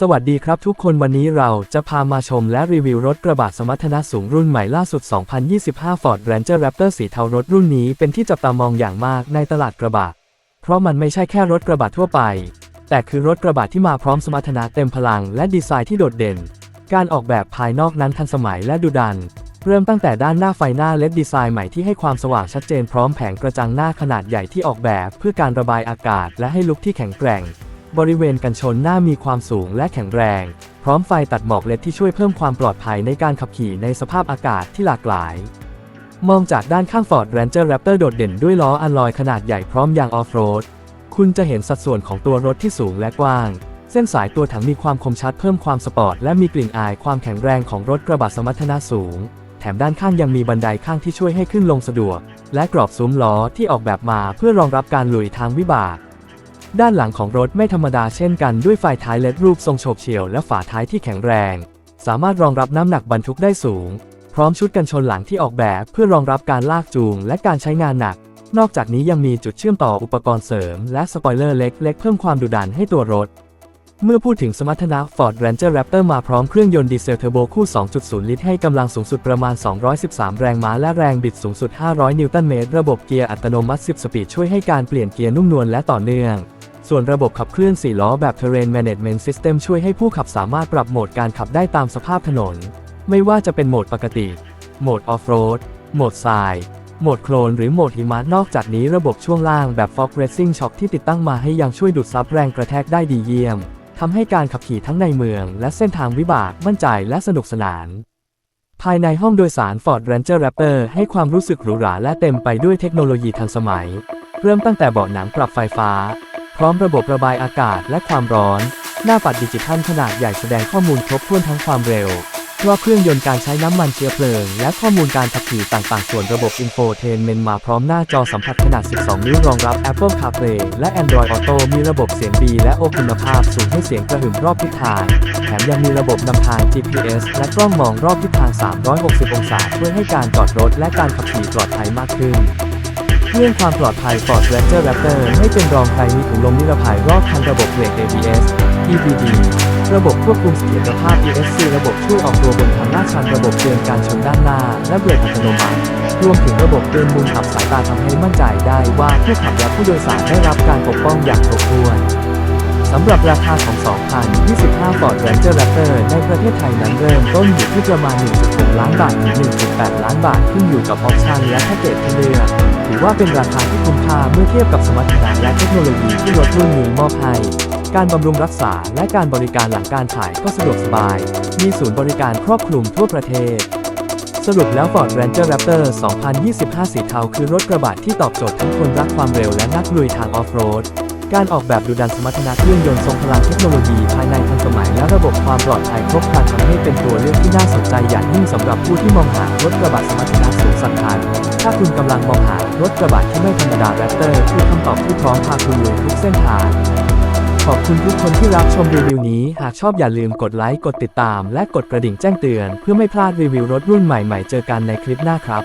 สวัสดีครับทุกคนวันนี้เราจะพามาชมและรีวิวรถกระบะสมรรถนะสูงรุ่นใหม่ล่าสุด 2025 Ford Ranger Raptor สีเทารถรุ่นนี้เป็นที่จับตามองอย่างมากในตลาดกระบะ เพราะมันไม่ใช่แค่รถกระบะทั่วไป แต่คือรถกระบะที่มาพร้อมสมรรถนะเต็มพลังและดีไซน์ที่โดดเด่น การออกแบบภายนอกนั้นทันสมัยและดุดัน เริ่มตั้งแต่ด้านหน้าไฟหน้าเลดดีไซน์ใหม่ที่ให้ความสว่างชัดเจนพร้อมแผงกระจังหน้าขนาดใหญ่ที่ออกแบบ เพื่อการระบายอากาศและให้ลุคที่แข็งแกร่ง บริเวณกันชนหน้ามีความสูงและแข็งแรง พร้อมไฟตัดหมอกเลดที่ช่วยเพิ่มความปลอดภัยในการขับขี่ในสภาพอากาศที่หลากหลาย มองจากด้านข้าง Ford Ranger Raptor โดดเด่นด้วยล้ออัลลอยขนาดใหญ่พร้อมยางออฟโรด คุณจะเห็นสัดส่วนของตัวรถที่สูงและกว้างเส้นสายตัวถังมีความคมชัดเพิ่มความสปอร์ตและมีกลิ่นอายความแข็งแรงของรถกระบะสมรรถนะสูง ถมด้านข้างยังมีบันไดข้างที่ช่วยให้ขึ้นลงสะดวก และกรอบซุ้มล้อที่ออกแบบมาเพื่อรองรับการลุยทางวิบาก ด้านหลังของรถไม่ธรรมดาเช่นกันด้วยไฟท้ายเลดรูปทรงโฉบเฉี่ยวและฝาท้ายที่แข็งแรง สามารถรองรับน้ำหนักบรรทุกได้สูง พร้อมชุดกันชนหลังที่ออกแบบเพื่อรองรับการลากจูงและการใช้งานหนัก นอกจากนี้ยังมีจุดเชื่อมต่ออุปกรณ์เสริม และสปอยเลอร์เล็กๆเพิ่มความดุดันให้ตัวรถ เมื่อพูดถึงสมรรถนะ Ford Ranger Raptor มาพร้อมเครื่องยนต์ดีเซลเทอร์โบคู่ 2.0 ลิตรให้กำลังสูงสุดประมาณ 213 แรงม้าและแรงบิดสูงสุด 500 นิวตันเมตร ระบบเกียร์อัตโนมัติ 10 สปีดช่วยให้การเปลี่ยนเกียร์นุ่มนวลและต่อเนื่อง ส่วนระบบขับเคลื่อน 4 ล้อแบบ Terrain Management System ช่วยให้ผู้ขับสามารถปรับโหมดการขับได้ตามสภาพถนน ไม่ว่าจะเป็นโหมดปกติ โหมดออฟโรด โหมดทรายโหมดโคลนหรือโหมดหิมะนอกจากนี้ระบบช่วงล่างแบบ Fog Racing Shock ที่ติดตั้งมาให้ยังช่วยดูดซับแรงกระแทกได้ดีเยี่ยม ทำให้การขับขี่ทั้งในเมือง และเส้นทางวิบากมั่นใจและสนุกสนาน ภายในห้องโดยสาร Ford Ranger Raptor ให้ความรู้สึกหรูหราและเต็มไปด้วยเทคโนโลยีทันสมัย เริ่มตั้งแต่เบาะหนังปรับไฟฟ้า พร้อมระบบระบายอากาศและความร้อน หน้าปัดดิจิทัลขนาดใหญ่แสดงข้อมูลครบถ้วนทั้งความเร็ว รอบเครื่องยนต์การใช้น้ำมันเชื้อเพลิง และข้อมูลการขับขี่ต่าง ๆ ส่วนระบบ Infotainment มาพร้อมหน้าจอสัมผัสขนาด 12 นิ้วรองรับ Apple CarPlay และ Android Auto มีระบบเสียงดี และโอคุณภาพสูงให้เสียงกระหึ่มรอบทิศทาง แถมยังมีระบบนำทาง GPS และกล้องมองรอบทิศทาง 360 องศาช่วยให้การจอดรถ และการขับขี่ปลอดภัยมากขึ้นเรื่องความปลอดภัย Ford Ranger Raptor ไม่เป็นรองใครมีถุงลมนิรภัยรอบคันระบบเบรก ABS EBD ระบบควบคุมเสถียรภาพ ESC ระบบช่วยออกตัวบนทางลาดชันระบบเตือนการชนด้านหน้า และเบรกอัตโนมัติรวมถึงระบบเตือนมุมอับสายตาทำให้มั่นใจได้ว่าผู้ขับและผู้โดยสารได้รับการปกป้องอย่างครบถ้วนสำหรับราคาของ 2025 Ford Ranger Raptor ในประเทศไทยนั้นเริ่มต้นอยู่ที่ประมาณ 1.6 ล้านบาทถึง 1.8 ล้านบาทขึ้นอยู่กับออปชันและแพ็กเกจที่เลือก ถือว่าเป็นราคาที่คุ้มค่าเมื่อเทียบกับสมรรถนะและเทคโนโลยีที่รถรุ่นนี้มอบให้ การบำรุงรักษาและการบริการหลังการขายก็สะดวกสบาย มีศูนย์บริการครอบคลุมทั่วประเทศ สรุปแล้ว Ford Ranger Raptor 2025 สีเทาคือรถกระบะที่ตอบโจทย์ทั้งคนรักความเร็วและนักลุยทางออฟโรด การออกแบบดูดันสมรรถนะเครื่องยนต์ทรงพลังเทคโนโลยีภายในทันสมัยและระบบความปลอดภัยครบครันทำให้เป็นตัวเลือกที่น่าสนใจอย่างยิ่งสำหรับผู้ที่มองหารถกระบะสมรรถนะสูงสันทันถ้าคุณกำลังมองหารถกระบะที่ไม่ธรรมดา Raptor คือคำตอบที่พร้อมพาคุณลุยทุกเส้นทาง คุณทุกคนที่รับชมรีวิวนี้ หากชอบอย่าลืมกดไลค์ กดติดตาม และกดกระดิ่งแจ้งเตือน เพื่อไม่พลาดรีวิวรถรุ่นใหม่ๆ เจอกันในคลิปหน้าครับ